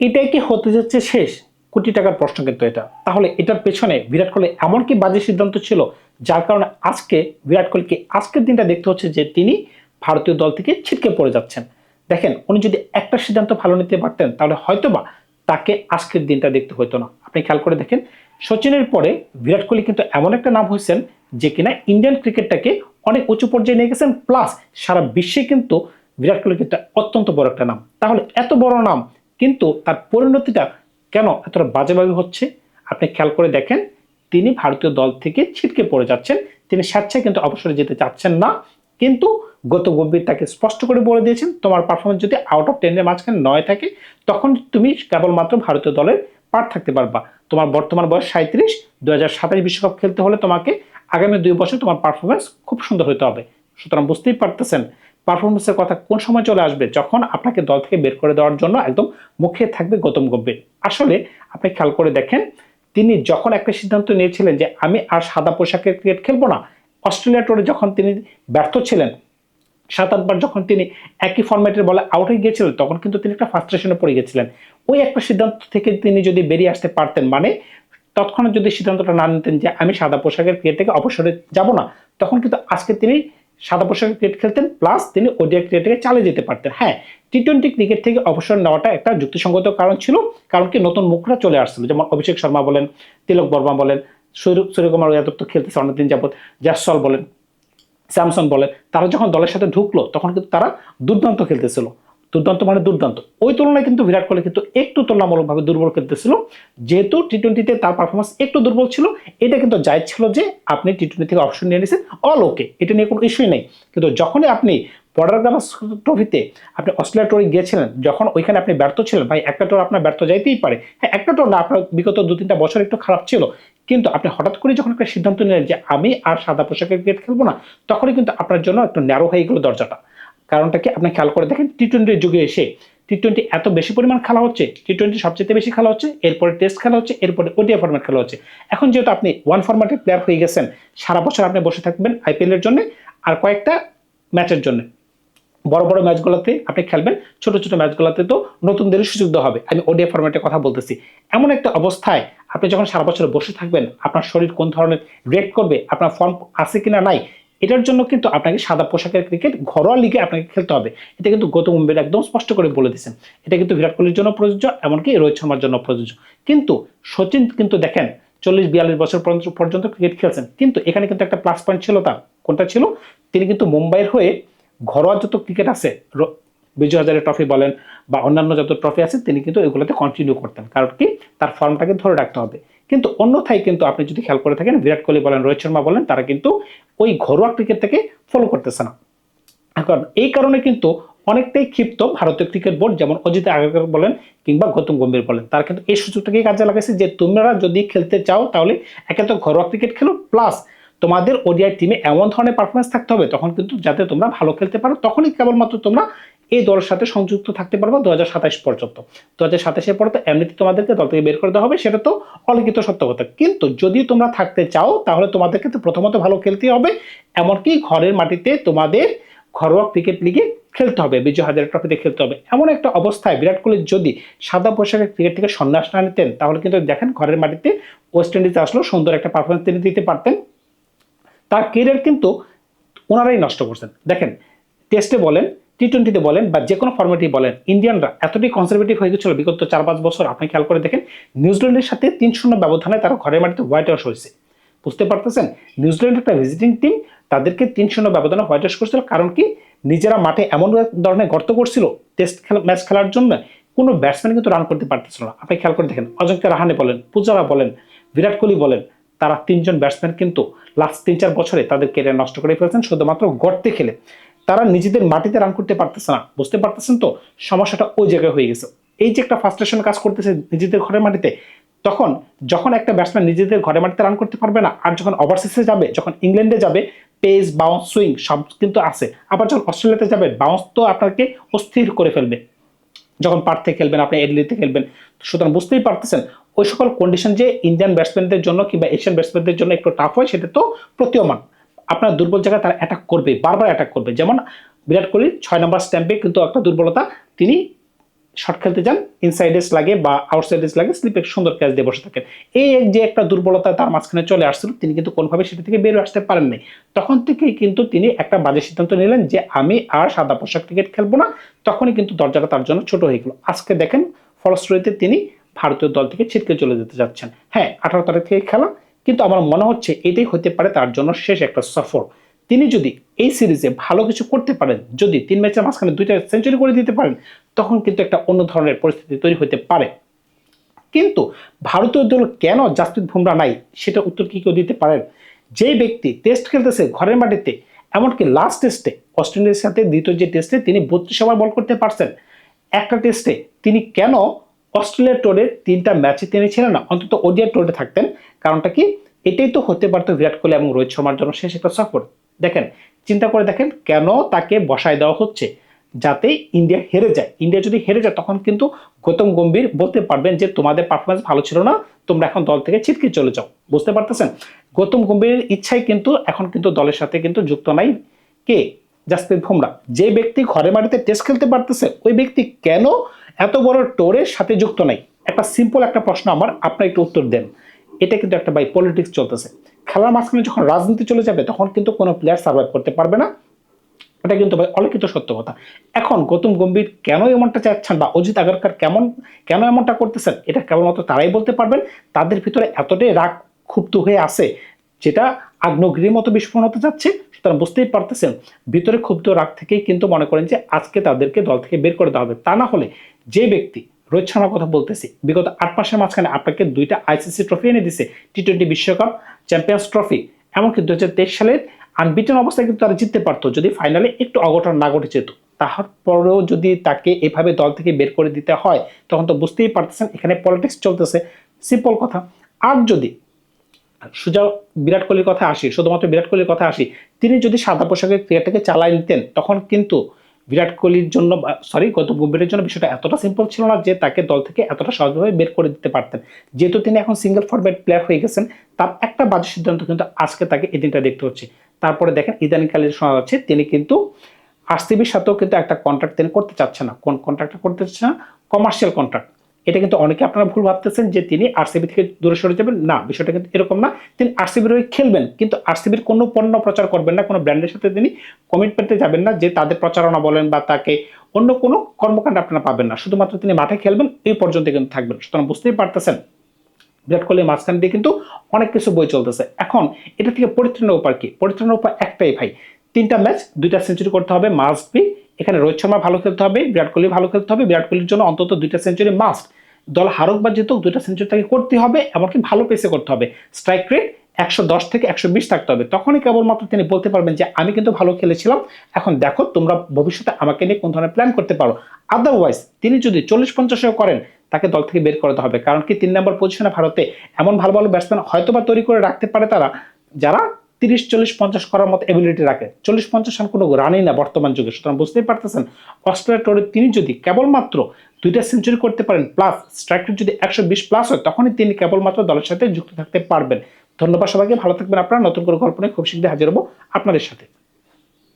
এটাই কি হতে যাচ্ছে শেষ? কোটি টাকার প্রশ্ন কিন্তু এটা। তাহলে এটার পেছনে বিরাট কোহলি এমন কি বাজে সিদ্ধান্ত ছিল, যার কারণে আজকে বিরাট কোহলিকে আজকের দিনটা দেখতে হচ্ছে যে তিনি ভারতীয় দল থেকে ছিটকে পড়ে যাচ্ছেন। দেখেন, উনি যদি একটা সিদ্ধান্ত ভালো নিতে পারতেন, তাহলে হয়তোবা তাকে আজকের দিনটা দেখতে হতো না। আপনি খেয়াল করে দেখেন, সচিনের পরে বিরাট কোহলি কিন্তু এমন একটা নাম হয়েছেন যে কিনা ইন্ডিয়ান ক্রিকেটটাকে অনেক উঁচু পর্যায়ে নিয়ে গেছেন, প্লাস সারা বিশ্বে কিন্তু বিরাট কোহলি কিন্তু অত্যন্ত বড় একটা নাম। তাহলে এত বড় নাম কিন্তু তার পরিণতিটা কেন এতটা বাজেভাবে হচ্ছে? আপনি খেয়াল করে দেখেন, তিনি ভারতীয় দল থেকে ছিটকে পড়ে যাচ্ছেন। তিনি স্বেচ্ছায় কিন্তু অবসরে যেতে চাচ্ছেন না। কিন্তু গত গম্ভীর তাকে স্পষ্ট করে বলে দিয়েছেন, তোমার পারফরমেন্স যদি আউট অফ টেনের মাঝখানে নয় থাকে, তখন তুমি কেবলমাত্র ভারতীয় দলের পার থাকতে পারবা। তোমার বর্তমান বয়স সাঁত্রিশ দু হাজার সাতাশ বিশ্বকাপ খেলতে হলে তোমাকে আগামী দুই বছর তোমার পারফরমেন্স খুব সুন্দর হতে হবে। সুতরাং বুঝতেই পারতেছেন পারফরমেন্সের কথা কোন সময় চলে আসবে? যখন আপনাকে দল থেকে বের করে দেওয়ার জন্য একদম মুখে থাকবে গৌতম গম্ভীর। আসলে আপনি খেয়াল করে দেখেন, তিনি যখন একটা সিদ্ধান্ত নিয়েছিলেন যে আমি আর সাদা পোশাকের ক্রিকেট খেলব না, অস্ট্রেলিয়া টোরে যখন তিনি ব্যর্থ ছিলেন, সাত, আটবার যখন তিনি একই ফরম্যাটের বলে আউট হয়ে গিয়েছিলেন, তখন কিন্তু তিনি একটা ফার্স্ট্রেশনে পড়ে গেছিলেন ওই একটা সিদ্ধান্ত থেকে তিনি যদি বেরিয়ে আসতে পারতেন মানে তৎক্ষণাৎ যদি সিদ্ধান্তটা না নিতেন যে আমি সাদা পোশাকের ক্রিকেট থেকে অবসরে যাব না, তখন কিন্তু আজকে তিনি সাদা পোশাকে ক্রিকেট খেলতেন প্লাস তিনি ওডিআই ক্রিকেটকে চালিয়ে যেতে পারতেন। হ্যাঁ টি টোয়েন্টি ক্রিকেট থেকে অবসর নেওয়াটা একটা যুক্তিসঙ্গত কারণ ছিল, কারণ কি নতুন মুখরা চলে আসছিল। যেমন অভিষেক শর্মা বলেন, তিলক বর্মা বলেন সূর্য- সূর্যকুমার যাদব তো খেলতেছে অনেকদিন যাবৎ জাসল বলেন স্যামসন বলেন, তারা যখন দলের সাথে ঢুকলো, তখন কিন্তু তারা দুর্দান্ত খেলতেছিল। দুর্দান্ত মানে দুর্দান্ত। ওই তুলনায় কিন্তু বিরাট কোহলি কিন্তু একটু তুলনামূলকভাবে দুর্বল খেলতেছিল। যেহেতু টি টোয়েন্টিতে তার পারফরমেন্স একটু দুর্বল ছিল, এটা কিন্তু জায়জ ছিল যে আপনি টি টোয়েন্টি থেকে অপশন নিয়ে নিয়েছেন অল ওকে এটা নিয়ে কোনো ইস্যুই নেই। কিন্তু যখনই আপনি বর্ডার গামা ট্রফিতে আপনি অস্ট্রেলিয়া টোরে গিয়েছিলেন, যখন ওইখানে আপনি ব্যর্থ ছিলেন, ভাই, একটা টোর আপনার ব্যর্থ যাইতেই পারে। হ্যাঁ একটা টোর না, আপনার বিগত দু তিনটা বছর একটু খারাপ ছিল। কিন্তু আপনি হঠাৎ করে যখন একটা সিদ্ধান্ত নিলেন যে আমি আর সাদা পোশাকের ক্রিকেট খেলব না, তখনই কিন্তু আপনার জন্য একটু ন্যারো হয়ে গেলো দরজাটা। কারণটা কি? আপনি খেয়াল করে দেখেন টি টোয়েন্টির যুগে এসে টি টোয়েন্টি এত বেশি পরিমাণ খেলা হচ্ছে টি টোয়েন্টি সবচেয়ে বেশি খেলা হচ্ছে, এরপরে টেস্ট খেলা হচ্ছে, এরপরে ওডিয়া ফরম্যাট খেলা হচ্ছে। এখন যেহেতু আপনি ওয়ান ফরম্যাটের প্লেয়ার হয়ে গেছেন, সারা বছর আপনি বসে থাকবেন আইপিএল এর জন্য আর কয়েকটা ম্যাচের জন্য। বড় বড় ম্যাচগুলোতে আপনি খেলবেন, ছোট ছোট ম্যাচগুলোতে তো নতুনদের সুযোগ দেওয়া হবে। আমি ওডিয়া ফরম্যাটের কথা বলতেছি। এমন একটা অবস্থায় আপনি যখন সারা বছর বসে থাকবেন, আপনার শরীর কোন ধরনের রেট করবে, আপনার ফর্ম আছে কিনা নাই এটার জন্য কিন্তু আপনাকে সাদা পোশাকের ক্রিকেট ঘরোয়া লিগে আপনাকে খেলতে হবে। এটা কিন্তু গৌতম গম্ভীর একদম স্পষ্ট করে বলে দিয়েছেন। এটা কিন্তু বিরাট কোহলির জন্য প্রযোজ্য, এমনকি রোহিত শর্মার জন্য প্রযোজ্য। কিন্তু সচিন কিন্তু দেখেন, চল্লিশ, বিয়াল্লিশ বছর পর্যন্ত ক্রিকেট খেলছেন। কিন্তু এখানে কিন্তু একটা প্লাস পয়েন্ট ছিল তার। কোনটা ছিল? তিনি কিন্তু মুম্বাইয়ের হয়ে ঘরোয়া যত ক্রিকেট আছে বিজয় হাজারের ট্রফি বলেন বা অন্যান্য যত ট্রফি আছে, তিনি কিন্তু এগুলোতে কন্টিনিউ করতেন। কারণ কি? তার ফর্মটাকে ধরে রাখতে হবে। কিন্তু অন্যথায় কিন্তু আপনি যদি খেয়াল করে থাকেন, বিরাট কোহলি বলেন, রোহিত শর্মা বলেন, তারা কিন্তু ওই ঘরোয়া ক্রিকেট থেকে ফলো করতেছে না। এখন এই কারণে কিন্তু অনেকটাই ক্ষিপ্ত ভারতীয় ক্রিকেট বোর্ড যেমন অজিত আগারকর বলেন কিংবা গৌতম গম্ভীর বলেন। তারা কিন্তু এই সুযোগটাকে কাজে লাগাইছে যে তোমরা যদি খেলতে চাও তাহলে একে তো ঘরোয়া ক্রিকেট খেলো প্লাস তোমাদের ওডিআই টিমে এমন ধরনের পারফরমেন্স থাকতে হবে, তখন কিন্তু যাতে তোমরা ভালো খেলতে পারো, তখনই কেবলমাত্র তোমরা এই দলের সাথে সংযুক্ত থাকতে পারব দু হাজার সাতাশ পর্যন্ত। দু হাজার সাতাশের পরে তো এমনিতে তোমাদেরকে দল থেকে বের করে দেওয়া হবে, সেটা তো অলিখিত সত্য কথা। কিন্তু যদি তোমরা থাকতে চাও, তাহলে তোমাদেরকে তো প্রথমত ভালো খেলতে হবে, এমনকি ঘরের মাটিতে তোমাদের ঘরোয়া ক্রিকেট লিগে খেলতে হবে, বিজয় হাজার ট্রফিতে খেলতে হবে। এমন একটা অবস্থায় বিরাট কোহলি যদি সাদা পোশাকের ক্রিকেট থেকে সন্ন্যাস না নিতেন, তাহলে কিন্তু দেখেন ঘরের মাটিতে ওয়েস্ট ইন্ডিজ আসলেও সুন্দর একটা পারফরমেন্স তিনি দিতে পারতেন। তার কেরিয়ার কিন্তু ওনারাই নষ্ট করছেন। দেখেন টেস্টে বলেন টি টোয়েন্টিতে বলেন বা যে কোনো ফর্মেটেই বলেন ইন্ডিয়ানরা এতটাই কনজারভেটিভ হয়ে গেছিল বিগত চার পাঁচ বছর, আপনি খেয়াল করে দেখেন নিউজিল্যান্ডের সাথে তিন শূন্য ব্যবধানে তারা ঘরের মাটিতে হোয়াইট হাউস হয়েছে। বুঝতে পারতেছেন? নিউজিল্যান্ড একটা ভিজিটিং টিম তাদেরকে তিন শূন্য ব্যবধানে হোয়াইট হাউস করছিল, কারণ কি? নিজেরা মাঠে এমন ধরনের গর্ত করছিল টেস্ট খেলা ম্যাচ খেলার জন্য, কোনো ব্যাটসম্যান কিন্তু রান করতে পারতেছিল না। আপনি খেয়াল করে দেখেন অজঙ্ক্য রাহানে বলেন, পূজারা বলেন, বিরাট কোহলি বলেন, তারা তিনজন ব্যাটসম্যান কিন্তু লাস্ট তিন চার বছরে তাদের কেরিয়ার নষ্ট করে ফেলেছেন, শুধুমাত্র গর্তে খেলে। তারা নিজেদের মাটিতে রান করতে পারতেছে না। বুঝতে পারতেছেন তো? সমস্যাটা ওই জায়গায় হয়ে গেছে। এই যে একটা ফার্স্ট্রেশন কাজ করতেছে নিজেদের ঘরের মাটিতে, তখন যখন একটা ব্যাটসম্যান নিজেদের ঘরে মাটিতে রান করতে পারবে না, আর যখন ওভারসিসে যাবে, যখন ইংল্যান্ডে যাবে পেস বাউন্স সুইং সব কিন্তু আছে। আবার যখন অস্ট্রেলিয়াতে যাবে বাউন্স তো আপনাকে অস্থির করে ফেলবে। যখন পার্থে খেলবেন, আপনি এডলিতে খেলবেন সুতরাং বুঝতেই পারতেছেন, ওই সকল কন্ডিশন যে ইন্ডিয়ান ব্যাটসম্যানদের জন্য কিংবা এশিয়ান ব্যাটসম্যানদের জন্য একটু টাফ হয়, সেটা তো প্রতীয়মান। আপনার দুর্বল জায়গায় তারা অ্যাটাক করবে, বারবার অ্যাটাক করবে। যেমন বিরাট কোহলি ছয় নম্বর স্ট্যাম্পে কিন্তু একটা দুর্বলতা, তিনি শর্ট খেলতে যান ইনসাইড এস লাগে বা আউটসাইড এস লাগে স্লিপে সুন্দর ক্যাচ দিয়ে বসে থাকেন। এই যে একটা দুর্বলতা তার মাঝখানে চলে আসছিল, তিনি কিন্তু কোনোভাবে সেটা থেকে বেরিয়ে আসতে পারেননি তখন থেকেই কিন্তু তিনি একটা বাজে সিদ্ধান্ত নিলেন যে আমি আর সাদা পোশাক ক্রিকেট খেলব না। তখনই কিন্তু দরজাটা তার জন্য ছোট হয়ে গেল। আজকে দেখেন, ফলশ্রুতিতে তিনি ভারতীয় দল থেকে ছিটকে চলে যেতে যাচ্ছেন। হ্যাঁ আঠারো তারিখ থেকে খেলা কিন্তু আমার মনে হচ্ছে এটাই হতে পারে তার জন্য শেষ একটা সফর। তিনি যদি এই সিরিজে ভালো কিছু করতে পারেন, যদি তিন ম্যাচের মাঝখানে দুইটা সেঞ্চুরি করে দিতে পারেন, তখন কিন্তু একটা অন্য ধরনের পরিস্থিতি তৈরি হতে পারে। কিন্তু ভারতীয় দল কেন জাসপ্রীত বুমরা নাই? সেটা উত্তর কি কেউ দিতে পারেন? যে ব্যক্তি টেস্ট খেলতেছে ঘরের মাটিতে, এমনকি লাস্ট টেস্টে অস্ট্রেলিয়ার সাথে দ্বিতীয় যে টেস্টে তিনি বত্রিশ ওভার বল করতে পারছেন, একটা টেস্টে তিনি কেন অস্ট্রেলিয়ার টোরের তিনটা ম্যাচে তিনি ছিলেন না, অন্তত ওডিআর টোরে থাকতেন। কারণটা কি? এটাই তো হতে পারতো বিরাট কোহলি এবং রোহিত শর্মার জন্য শেষ একটা সফর। দেখেন, চিন্তা করে দেখেন কেন তাকে বসায় দেওয়া হচ্ছে, যাতে ইন্ডিয়া হেরে যায়। ইন্ডিয়া যদি হেরে যায়, তখন কিন্তু গৌতম গম্ভীর বলতে পারবেন যে, তোমাদের পারফরমেন্স ভালো ছিল না, তোমরা এখন দল থেকে ছিটকে চলে যাও। বুঝতে পারতেছেন? গৌতম গম্ভীরের ইচ্ছাই কিন্তু, এখন কিন্তু দলের সাথে কিন্তু যুক্ত নাই। কে? জাসপ্রীত বুমরা। যে ব্যক্তি ঘরে মাটিতে টেস্ট খেলতে পারতেছে, ওই ব্যক্তি কেন এত বড় টোরের সাথে যুক্ত নাই। একটা সিম্পল একটা প্রশ্ন আমার, আপনার একটু উত্তর দেন। এটা কিন্তু একটা বাই পলিটিক্স চলতেছে। খেলার মাঝখানে যখন রাজনীতি চলে যাবে, তখন কিন্তু কোনো প্লেয়ার সার্ভাইভ করতে পারবে না। এটা কিন্তু ভাই অলিখিত সত্য কথা। এখন গৌতম গম্ভীর কেন এমনটা চাচ্ছেন বা অজিত আগারকার কেমন, কেন এমনটা করতেছেন, এটা কেবলমাত্র তারাই বলতে পারবেন। তাদের ভিতরে এতটাই রাগ ক্ষুব্ধ হয়ে আছে, যেটা আগ্নেয়গিরির মতো বিস্ফোরণ হতে যাচ্ছে, সুতরাং বুঝতেই পারতেছেন। ভিতরে ক্ষুব্ধ রাগ থেকেই কিন্তু মনে করেন যে আজকে তাদেরকে দল থেকে বের করে দেওয়া হবে। তা না হলে যে ব্যক্তি রোহিত শর্মার কথা বলতেছি, বিগত আট মাসের মাঝখানে আপনাকে দুইটা আইসিসি ট্রফি এনে দিছে টি টোয়েন্টি বিশ্বকাপ চ্যাম্পিয়ন্স ট্রফি এমনকি দু হাজার তেইশ সালের আনবিটেন অবস্থায় কিন্তু তারা জিততে পারতো, যদি ফাইনালে একটু অঘটন না ঘটে যেত। তাহার পরেও যদি তাকে এভাবে দল থেকে বের করে দিতে হয়, তখন তো বুঝতেই পারতেছেন, এখানে পলিটিক্স চলতেছে। সিম্পল কথা। আর যদি সুজা, বিরাট কোহলির কথা আসি, শুধুমাত্র বিরাট কোহলির কথা আসি, তিনি যদি সাদা পোশাকের ক্রিকেটটাকে চালাই নিতেন, তখন কিন্তু বিরাট কোহলির জন্য সরি গৌতম গম্ভীরের জন্য বিষয়টা এতটা সিম্পল ছিল না যে তাকে দল থেকে এতটা সহজভাবে বের করে দিতে পারতেন। যেহেতু তিনি এখন সিঙ্গেল ফরম্যাট প্লেয়ার হয়ে গেছেন, তার একটা বাজে সিদ্ধান্ত কিন্তু আজকে তাকে এদিনটা দিনটা দেখতে হচ্ছে। তারপরে দেখেন, ইদানিকালের শোনা যাচ্ছে তিনি কিন্তু আরসিবির সাথেও কিন্তু একটা কন্ট্রাক্ট তিনি করতে চাচ্ছে না। কোন কন্ট্রাক্টটা করতে চাচ্ছে না? কমার্শিয়াল কন্ট্রাক্ট এটা কিন্তু অনেকে আপনারা ভুল ভাবতেছেন যে তিনি আরসিবি থেকে দূরে সরে যাবেন। না, বিষয়টা কিন্তু এরকম না। তিনি আরসিবির হয়ে খেলবেন, কিন্তু আরসিবির কোনো পণ্য প্রচার করবেন না, কোনো ব্র্যান্ডের সাথে তিনি কমিটমেন্টে যাবেন না যে তাদের প্রচারণা বলেন বা তাকে অন্য কোনো কর্মকাণ্ড আপনারা পাবেন না। শুধুমাত্র তিনি মাঠে খেলবেন, এই পর্যন্ত কিন্তু থাকবেন সুতরাং বুঝতেই পারতেছেন, বিরাট কোহলির মাঝখান দিয়ে কিন্তু অনেক কিছু বই চলতেছে। এখন এটা থেকে পরিত্রাণের উপায় কি? পরিত্রাণের উপায় একটাই ভাই, তিনটা ম্যাচ দুইটা সেঞ্চুরি করতে হবে, মাস্ট বি। এখানে রোহিত শর্মা ভালো খেলতে হবে, বিরাট কোহলি ভালো খেলতে হবে, বিরাট কোহলির জন্য অন্তত দুইটা সেঞ্চুরি মাস্ট। দল হারুক বা জিতুক, দুইটা সেঞ্চুরি তাকে করতে হবে, এমনকি ভালো পেসে করতে হবে। স্ট্রাইক রেট একশো দশ থেকে একশো বিশ থাকতে হবে। তখনই কেবলমাত্র তিনি বলতে পারবেন যে, আমি কিন্তু ভালো খেলেছিলাম, এখন দেখো তোমরা ভবিষ্যতে আমাকে নিয়ে কোন ধরনের প্ল্যান করতে পারো। আদারওয়াইজ তিনি যদি চল্লিশ পঞ্চাশেও করেন, তাকে দল থেকে বের করতে হবে। কারণ কি, তিন নম্বর পজিশনে ভারতে এমন ভালো ভালো ব্যাটসম্যান হয়তো বা তৈরি করে রাখতে পারে তারা, যারা তিরিশ, চল্লিশ, পঞ্চাশ করার মতো এবিলিটি রাখে। চল্লিশ, পঞ্চাশ রান কোনো রানই না বর্তমান যুগে। সুতরাং বুঝতেই পারতেছেন অস্ট্রেলিয়া টোরে তিনি যদি কেবলমাত্র দুইটা সেঞ্চুরি করতে পারেন প্লাস স্ট্রাইক রেট যদি একশো বিশ প্লাস হয়, তখনই তিনি কেবলমাত্র দলের সাথে যুক্ত থাকতে পারবেন। ধন্যবাদ সবাইকে, ভালো থাকবেন আপনারা। নতুন করে গল্প নিয়ে খুব শীঘ্রই হাজির হব আপনাদের সাথে।